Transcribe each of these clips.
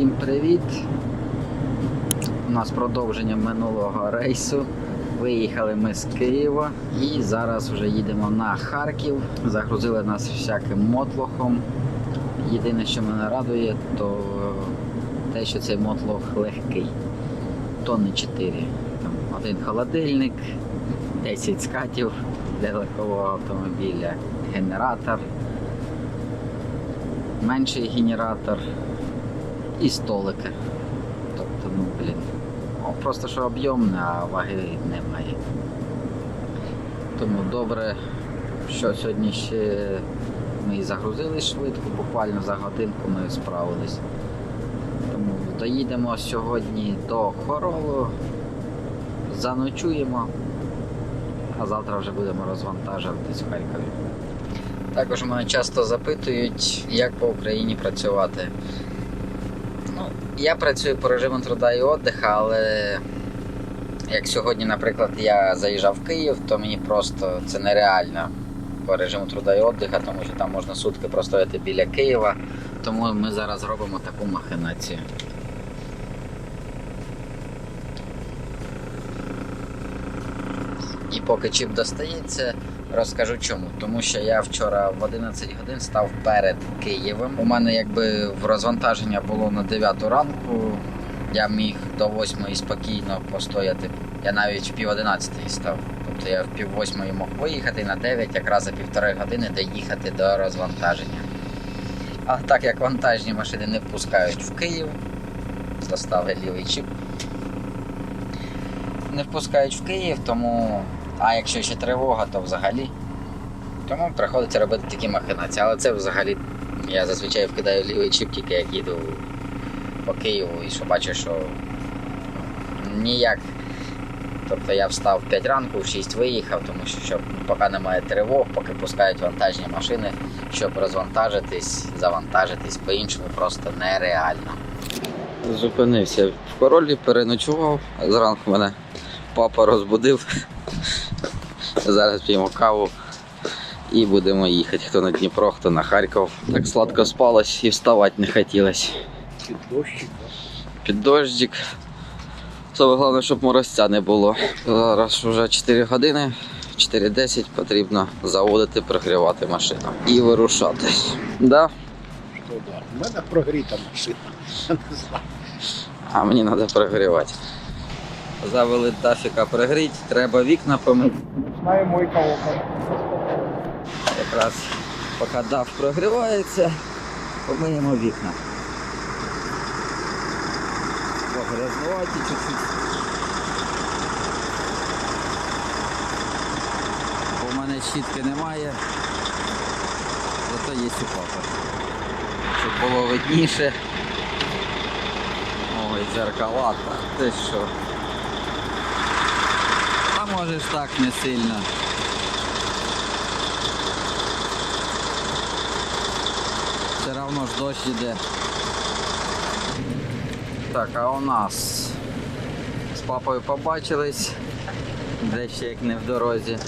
Всім привіт! У нас продовження минулого рейсу. Виїхали ми з Києва і зараз вже їдемо на Харків. Загрузили нас всяким мотлохом. Єдине, що мене радує, то те, що цей мотлох легкий. Тонни 4. Там один холодильник, 10 скатів для легкового автомобіля, генератор, менший генератор і столики. Тобто, ну, блін. Просто що об'ємне, а ваги немає. Тому добре, що сьогодні ще ми і загрузили швидко, буквально за годинку ми справились. Тому доїдемо сьогодні до Хоролу, заночуємо, а завтра вже будемо розвантажуватись в Харкові. Також мене часто запитують, як по Україні працювати. Я працюю по режиму труда і віддиха, але як сьогодні, наприклад, я заїжджав в Київ, то мені просто це нереально по режиму труда і віддиха, тому що там можна сутки простояти біля Києва. Тому ми зараз робимо таку махинацію. І поки чіп достається, розкажу чому. Тому що я вчора в 11 годин став перед Києвом. У мене якби в розвантаження було на 9 ранку. Я міг до 8 спокійно постояти. Я навіть в пів 11 став. Тобто я в пів 8 мог виїхати на 9, якраз за півтори години доїхати до розвантаження. А так як вантажні машини не впускають в Київ, достали лівий чіп. Не впускають в Київ, тому. А якщо ще тривога, то взагалі. Тому приходиться робити такі махинації. Але це взагалі я зазвичай вкидаю лівий чіп, тільки як їду по Києву і що бачу, що ніяк. Тобто я встав в 5 ранку, в 6 виїхав, тому що щоб, поки немає тривог, поки пускають вантажні машини, щоб розвантажитись, завантажитись по-іншому просто нереально. Зупинився в королі, переночував. Зранку мене папа розбудив. Зараз п'ємо каву і будемо їхати. Хто на Дніпро, хто на Харків. Так сладко спалось і вставати не хотілося. Під дощик. Під дождик. Саме головне, щоб морозця не було. Зараз вже 4 години, 4.10 потрібно заводити, прогрівати машину і вирушати. Да? У мене прогріта машина. А мені треба прогрівати. Завели тафіка прогріти, треба вікна помити. Знає мойка окон. Якраз поки дав прогрівається, помиємо вікна. Погрязнувати чуть-чуть. Бо в мене щітки немає, зато є у папи. Щоб було видніше. Ой, зеркала, та ти що. А так не сильно. Все равно ж дощ іде. Так, а у нас з папою побачились, де ще як не в дорозі.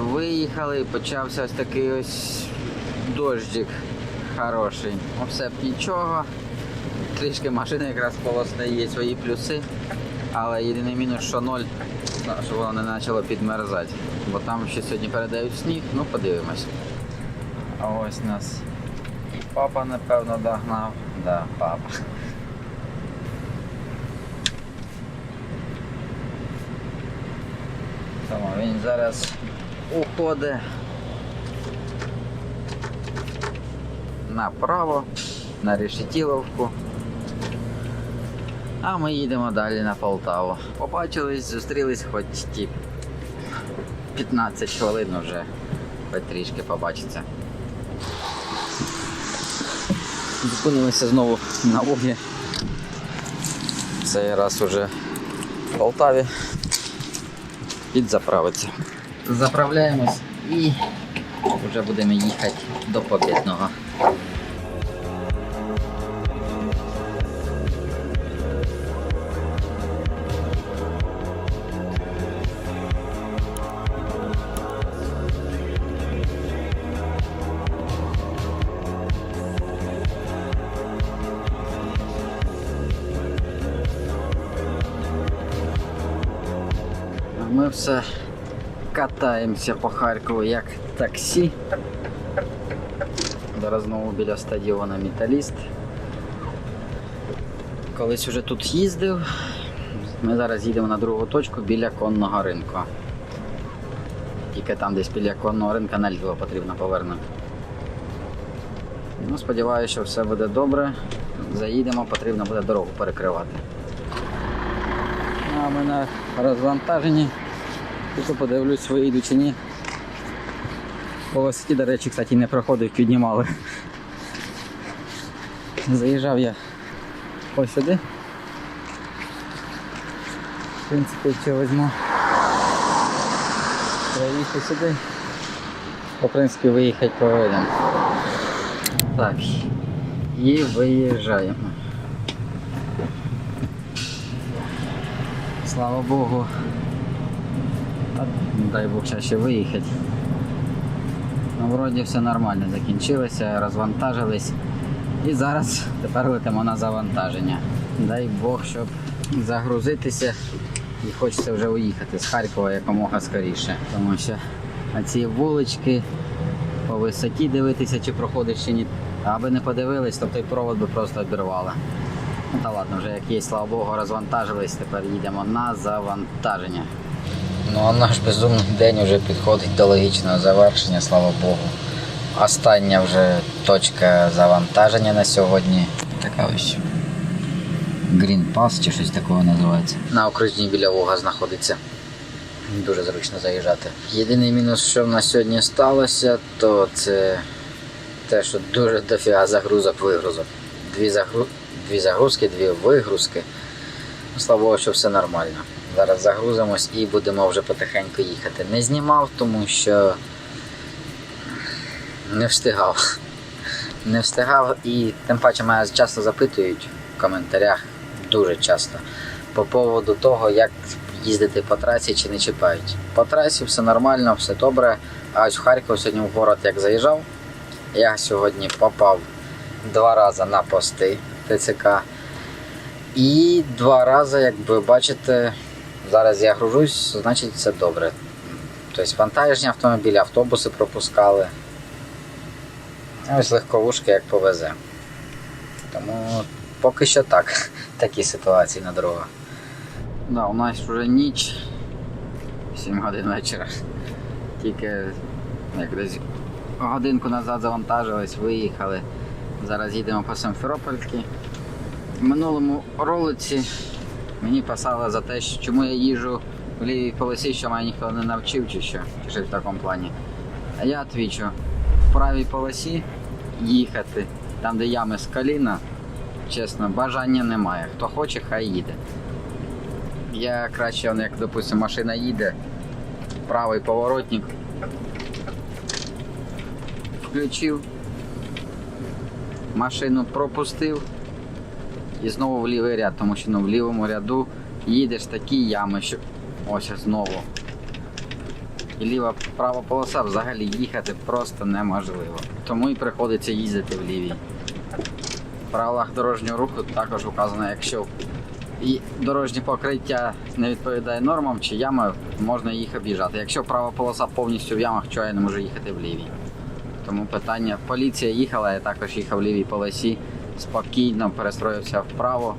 Виїхали почався ось такий ось дощик хороший. Ну, все б нічого. Трішки машини якраз полосне є свої плюси. Але єдиний мінус, що ноль, щоб воно не почало підмерзати. Бо там ще сьогодні передають сніг, ну подивимось. А ось нас і папа, напевно, догнав. Да, папа. Тому він зараз уходить направо, на Решетіловку. А ми їдемо далі на Полтаву. Побачились, зустрілись хоч ті 15 хвилин вже хоч трішки побачиться. Зупинилися знову на вуглі. Цей раз уже в Полтаві. Підзаправиться. Заправляємось і вже будемо їхати до Побєдного. Ми все катаємося по Харкову як таксі. Зараз знову біля стадіона Металіст. Колись уже тут їздив. Ми зараз їдемо на другу точку біля конного ринку. Тільки там десь біля конного ринку наліво потрібно повернути. Ну, сподіваюся, що все буде добре. Заїдемо, потрібно буде дорогу перекривати. А ми на розвантаженні. Тільки подивлюсь, вийду чи ні. По висоті, до речі, кстати, не проходив, піднімали. Заїжджав я ось сюди. В принципі, якщо візьму проїхати сюди, в принципі, виїхати повинен. Так. І виїжджаємо. Слава Богу. Дай Бог ще ще виїхати. Ну, вроді все нормально закінчилося, розвантажились. І зараз тепер летимо на завантаження. Дай Бог, щоб загрузитися і хочеться вже уїхати з Харкова якомога скоріше. Тому що ці вулички по висоті дивитися, чи проходиш чи ні. Аби не подивились, то той провод би просто обірвало. Ну та ладно, вже як є, слава Богу, розвантажились, тепер їдемо на завантаження. Ну а наш безумний день вже підходить до логічного завершення, слава Богу. Остання вже точка завантаження на сьогодні. Така ось Green Pass чи щось такого називається. На окружній біля Вога знаходиться. Дуже зручно заїжджати. Єдиний мінус, що в нас сьогодні сталося, то це те, що дуже дофіга загрузок вигрузок. Дві, загру... дві загрузки, дві вигрузки. Ну, Слава Богу, що все нормально. Зараз загрузимось і будемо вже потихеньку їхати. Не знімав, тому що не встигав. Не встигав і тим паче мене часто запитують в коментарях, дуже часто, по поводу того, як їздити по трасі чи не чіпають. По трасі все нормально, все добре. А ось в Харків сьогодні в город як заїжджав, я сьогодні попав два рази на пости ТЦК. І два рази, як ви бачите, зараз я гружусь, значить все добре. Тобто вантажні автомобілі, автобуси пропускали. Ось легковушки як повезе. Тому поки що так. Такі ситуації на дорогах. Да, у нас вже ніч. 7 годин вечора. Тільки як десь годинку назад завантажились, виїхали. Зараз їдемо по Симферопольській. В минулому ролиці мені писали за те, чому я їжджу в лівій полосі, що мене ніхто не навчив чи що, чи щось в такому плані. А я відвічу, в правій полосі їхати, там де ями з коліна, чесно, бажання немає. Хто хоче, хай їде. Я краще, як, допустимо, машина їде, правий поворотник, включив, машину пропустив і знову в лівий ряд, тому що ну, в лівому ряду їдеш такі ями, що ось знову. І ліва права полоса взагалі їхати просто неможливо. Тому і приходиться їздити в лівій. В правилах дорожнього руху також указано, якщо і дорожнє покриття не відповідає нормам чи яма, можна їх об'їжджати. Якщо права полоса повністю в ямах, чого я не можу їхати в лівій. Тому питання. Поліція їхала, я також їхав в лівій полосі, спокійно перестроївся вправо.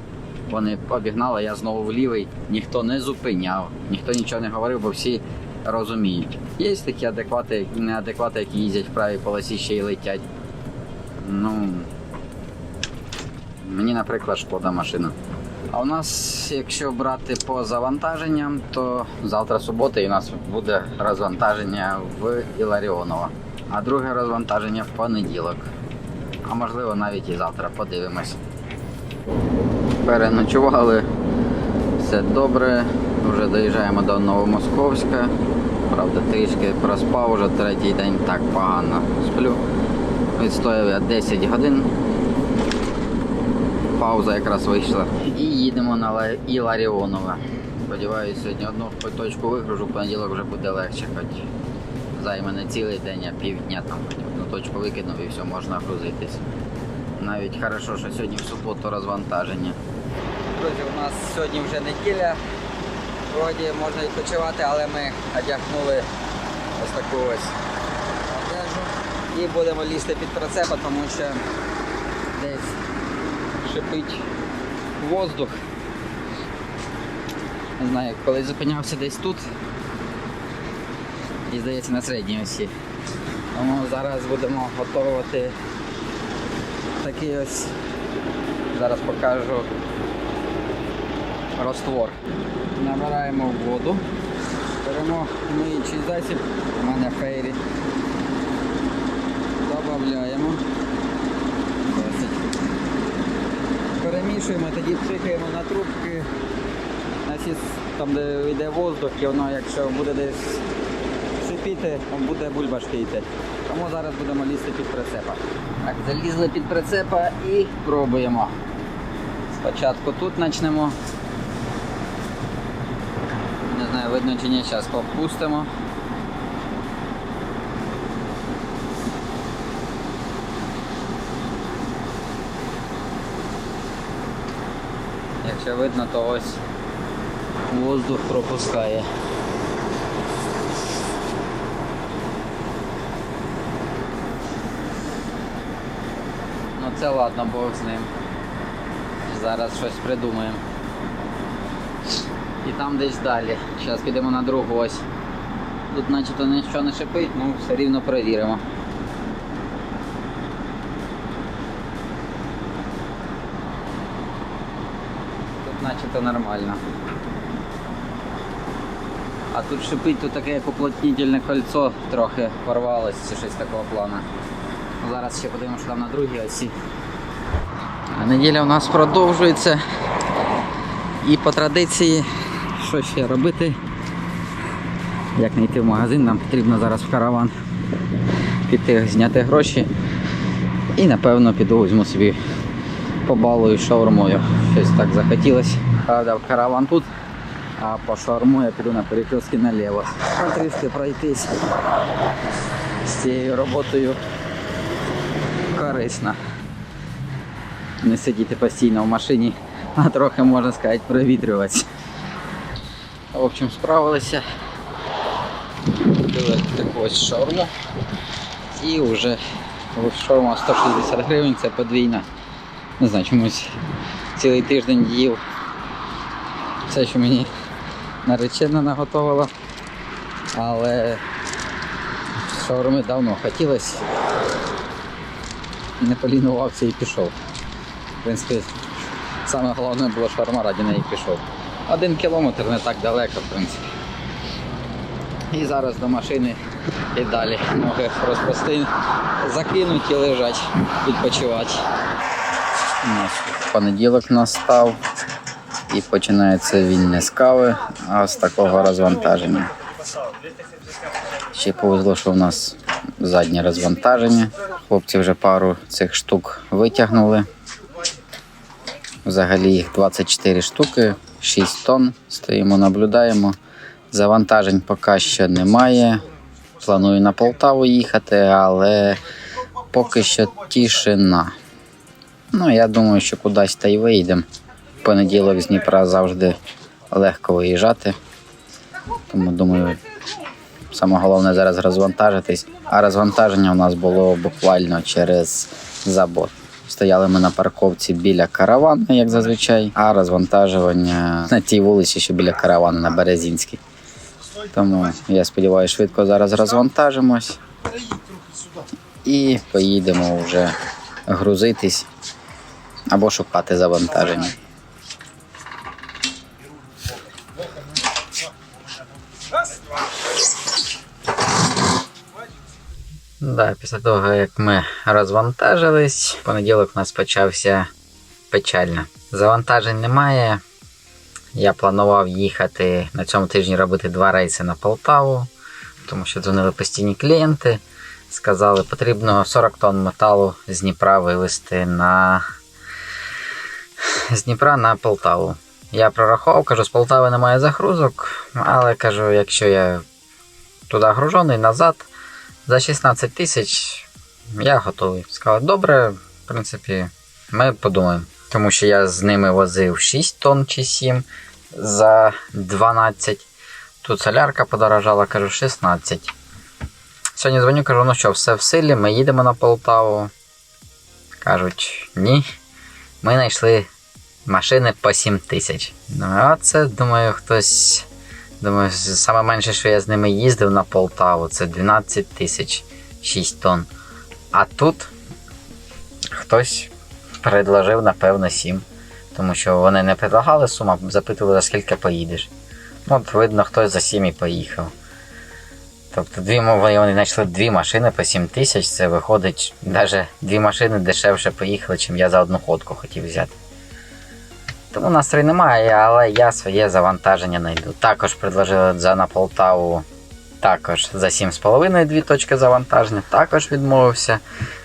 Вони обігнали, я знову в лівий, ніхто не зупиняв, ніхто нічого не говорив, бо всі розуміють. Є такі адеквати неадеквати, які їздять в правій полосі ще й летять. Ну, мені, наприклад, шкода машина. А у нас, якщо брати по завантаженням, то завтра субота і у нас буде розвантаження в Іларіонова, а друге розвантаження в понеділок. А можливо навіть і завтра подивимось. Переночували, все добре. Вже доїжджаємо до Новомосковська. Правда, трішки проспав, вже третій день так погано сплю. Відстояв я 10 годин. Пауза якраз вийшла. І їдемо на Ла- Іларіонове. Сподіваюся, сьогодні одну точку вигружу, понеділок вже буде легше, хоч займе не цілий день, а півдня там точку викинув і все, можна грузитись. Навіть хорошо, що сьогодні в суботу розвантаження. Друзі, у нас сьогодні вже неділя. Вроді можна відпочивати, але ми одягнули ось таку ось одежу. І будемо лізти під прицепа, тому що десь шипить воздух. Не знаю, коли зупинявся десь тут. І здається на середній осі. Тому зараз будемо готувати такий ось. Зараз покажу роствор. Набираємо воду, беремо миючий засіб, у мене фейрі. Додаємо. Перемішуємо, тоді пшикаємо на трубки. Там де йде воздух, і воно, якщо буде десь шипіти, буде бульбашки йти. Тому зараз будемо лізти під прицепа. Так, залізли під прицепа і пробуємо. Спочатку тут почнемо. Не знаю, видно чи ні, зараз попустимо. Якщо видно, то ось воздух пропускає. Це ладно, Бог з ним. Зараз щось придумаємо. І там десь далі. Зараз підемо на другу ось. Тут начебто нічого не шипить, ну все рівно перевіримо. Тут начебто нормально. А тут шипить, тут таке як уплотнительне кольцо трохи порвалось чи щось такого плану. Зараз ще подивимося, там на другій осі. Неділя у нас продовжується. І по традиції, що ще робити? Як не йти в магазин, нам потрібно зараз в караван піти зняти гроші. І напевно піду візьму собі побалую шаурмою. Щось так захотілося. Правда, в караван тут, а по шаурму я піду на перекрестки наліво. Трішки пройтись з цією роботою корисно. Не сидіти постійно в машині, а трохи можна сказати провітрюватися. В общем, справилися. Купили таку ось шаурму. І вже шаурма 160 гривень, це подвійна. Не знаю, чомусь цілий тиждень їв все, що мені наречена наготовила. Але шаурми давно хотілося. Не полінувався і пішов. В принципі, саме головне було шаурма раді неї пішов. Один кілометр не так далеко, в принципі. І зараз до машини і далі. Ноги розпрости, закинуті лежать, відпочивати. Понеділок настав і починається він не з кави, а з такого розвантаження. Ще повезло, що в нас заднє розвантаження. Хлопці вже пару цих штук витягнули. Взагалі їх 24 штуки, 6 тонн. Стоїмо, наблюдаємо. Завантажень поки що немає. Планую на Полтаву їхати, але поки що тишина. Ну, я думаю, що кудись та й вийдемо. В понеділок з Дніпра завжди легко виїжджати. Тому думаю, саме головне зараз розвантажитись. А розвантаження у нас було буквально через забор. Стояли ми на парковці біля каравану, як зазвичай, а розвантажування на тій вулиці, що біля каравану на Березінській. Тому я сподіваюся, швидко зараз розвантажимось і поїдемо вже грузитись або шукати завантаження. Да, після того, як ми розвантажились, понеділок у нас почався печально. Завантажень немає. Я планував їхати на цьому тижні робити два рейси на Полтаву, тому що дзвонили постійні клієнти. Сказали, потрібно 40 тонн металу з Дніпра вивезти на з Дніпра на Полтаву. Я прорахував, кажу, з Полтави немає загрузок, але кажу, якщо я туди гружений назад, за 16 тисяч я готовий. Сказали, добре, в принципі, ми подумаємо. Тому що я з ними возив 6 тонн чи 7, за 12. Тут солярка подорожала, кажу, 16. Сьогодні дзвоню, кажу, ну що, все в силі, ми їдемо на Полтаву. Кажуть, ні. Ми знайшли машини по 7 тисяч. Думаю, а це, думаю, хтось. Думаю, саме менше, що я з ними їздив на Полтаву, це 12 тисяч 6 тонн. А тут хтось предложив, напевно, 7. Тому що вони не предлагали суму, запитували, за скільки поїдеш. Ну, от видно, хтось за 7 і поїхав. Тобто дві вони знайшли дві машини по 7 тисяч, це виходить, навіть дві машини дешевше поїхали, чим я за одну ходку хотів взяти. Тому настрою немає, але я своє завантаження знайду. Також предложили за на Полтаву також за 7,5 дві точки завантаження, також відмовився.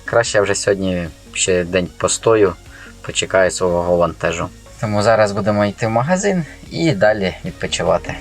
Краще я вже сьогодні ще день постою, почекаю свого вантажу. Тому зараз будемо йти в магазин і далі відпочивати.